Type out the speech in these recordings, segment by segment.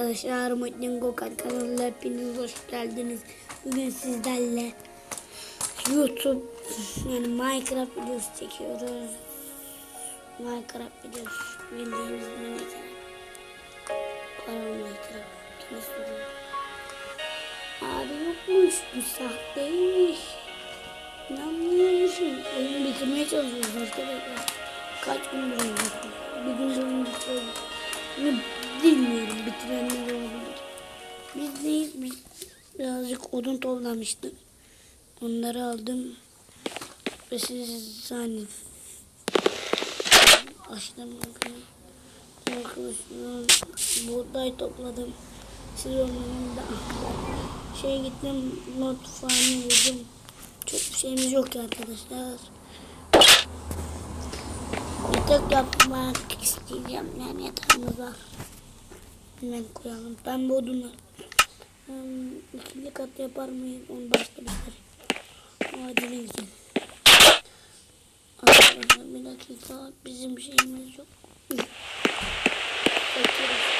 arkadaşlar. Mutluyum Gökhan kanalına hepiniz hoş geldiniz. Bugün sizlerle YouTube yani Minecraft videosu çekiyoruz. Minecraft videosu bildiğiniz Minecraft. Para Minecraft. Kime soruyor? Abi yokmuş. Bu sahteymiş. İnanmıyormuşum. Oyunu bitirmeye çalışıyoruz arkadaşlar. Kaç gündür oynuyoruz. Bir gündür oyunu bitiriyoruz. Bilmiyorum bitirenler olabilir. Biz neyiz? Biz birazcık odun toplamıştık. Onları aldım. Ve siz hani açtım. Arkadaşlar buğday topladım. Siz onların da şey gittim not falan vurdum. Çok bir şeyimiz yok ki arkadaşlar. Yatak yapmak isteyeceğim yani yatağımız var. Hemen koyalım. Pembe odunu. Hmm, ikili kat yapar mıyız? Onu başka bir şey. Neyse. Arkadaşlar bir dakika. Bizim şeyimiz yok. Bakıyoruz.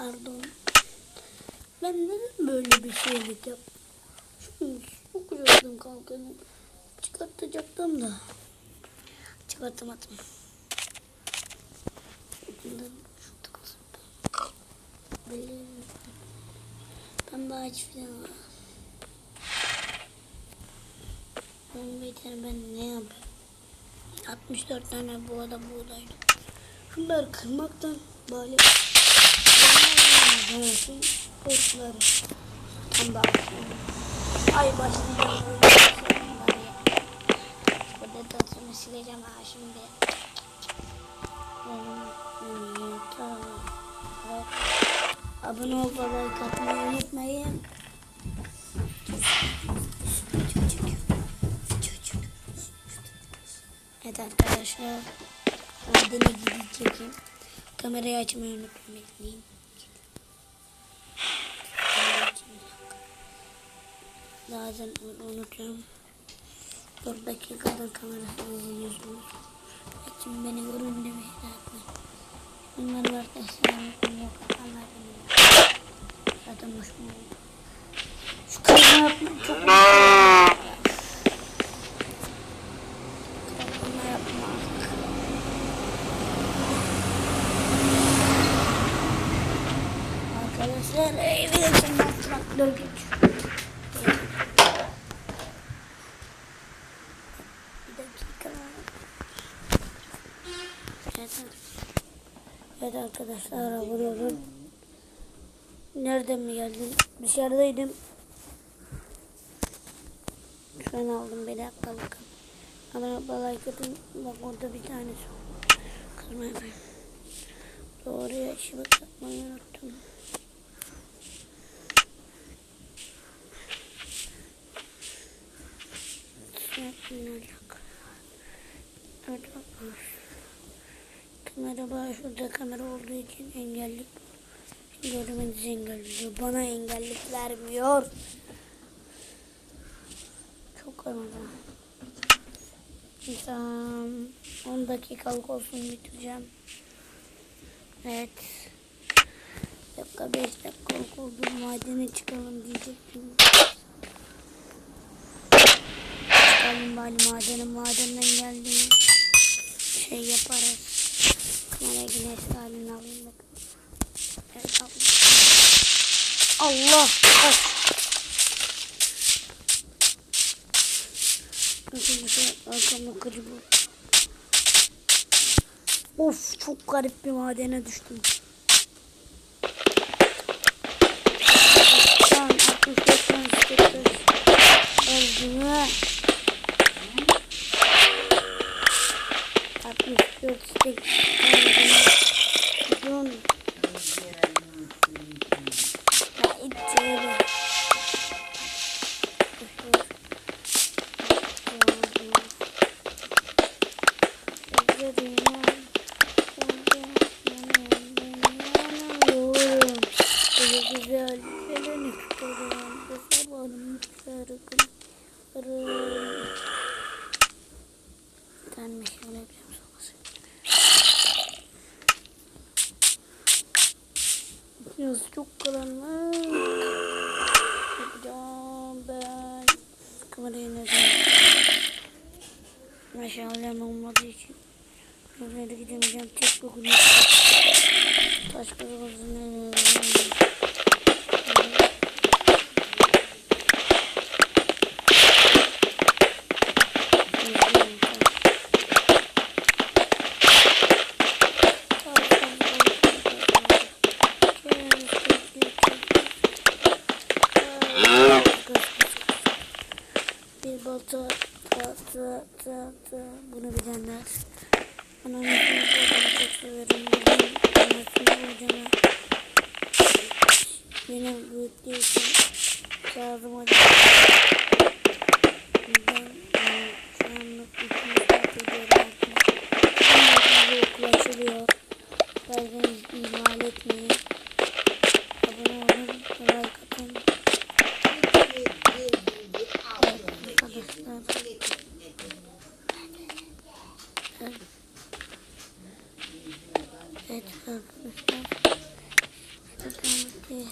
Pardon. Ben neden böyle bir şeylik yap? Şunu sokacaktım kalkanı. Çıkartacaktım da. Çıkartamadım. Pembe ağaç falan var. Ben bir tane ben ne yapayım? 64 tane bu arada buğday. Şunları kırmaktan böyle Demesin kurtları. Tam da Ay başlayacağım. Burada tatlımı sileceğim ha şimdi. Abone ol ve like atmayı unutmayın. Evet arkadaşlar. Madene gidip çekeyim. Kamerayı açmayı unutmayın. Bazen unutuyorum. 4 dakikadan kamerasını izliyorsunuz. Şimdi beni görün demeyin zaten. Bunların arkadaşlar yok. Bilir. Zaten hoş mu? Şu kırma yapmak çok Evet arkadaşlar abone olun. Nereden mi geldin? Dışarıdaydım. Şu an aldım bir dakika bakın. Abone olmayı. Bak orada bir tane su. Kızma yapayım. Doğruya şıbık yapmayı unuttum. Evet, evet arkadaşlar. Merhaba şurada kamera olduğu için engellik görmenizi engelliyor. Bana engellik vermiyor. Çok önemli. Tamam. 10 dakikalık olsun bitireceğim. Evet. Dakika 5 dakikalık oldu. Madene çıkalım diyecektim. Çıkalım bari madene. Madenden geldiğini şey yaparız. Allah! Kaç! Şey arkamda kırı bu. Of çok garip bir madene düştüm. An 65 tane stekler öldüğüme 64 stek öldüğüme Güzel, tutarım, sabahım sarıkım, sarım. Bir tane meşale yapacağım sobası. Yaz çok karanlık. Yapacağım ben. Kamerayı neden? Meşalem olmadığı için. Da gidemeyeceğim. Tek bir gün. Taş kızımızın ne Balta ta ta ta ta bunu bilenler. Anamın hocamı çok severim. Anasını hocama benim büyüttüğü için Kazım hocam. Ben e, şu anlık üçüncü saat ediyorum artık. Şimdi okul açılıyor. Derseniz ihmal etmeyin. Abone olun, like atın. Arkadaşlar. Evet. Evet arkadaşlar. Bakın ki.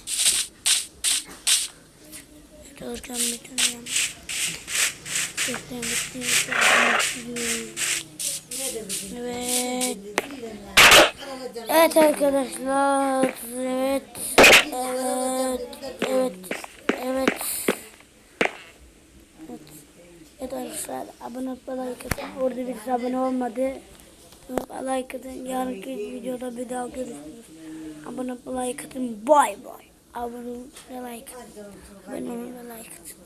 Bitireceğim. Gökten bitti. Evet. Evet arkadaşlar. Evet. Evet. Evet. Evet. Evet arkadaşlar abone olup like atın. Orada bir abone olmadı. Like atın. Yarınki videoda bir daha görüşürüz. Abone olup like atın. Bye bye. Abone olup like atın. Abone olup like atın.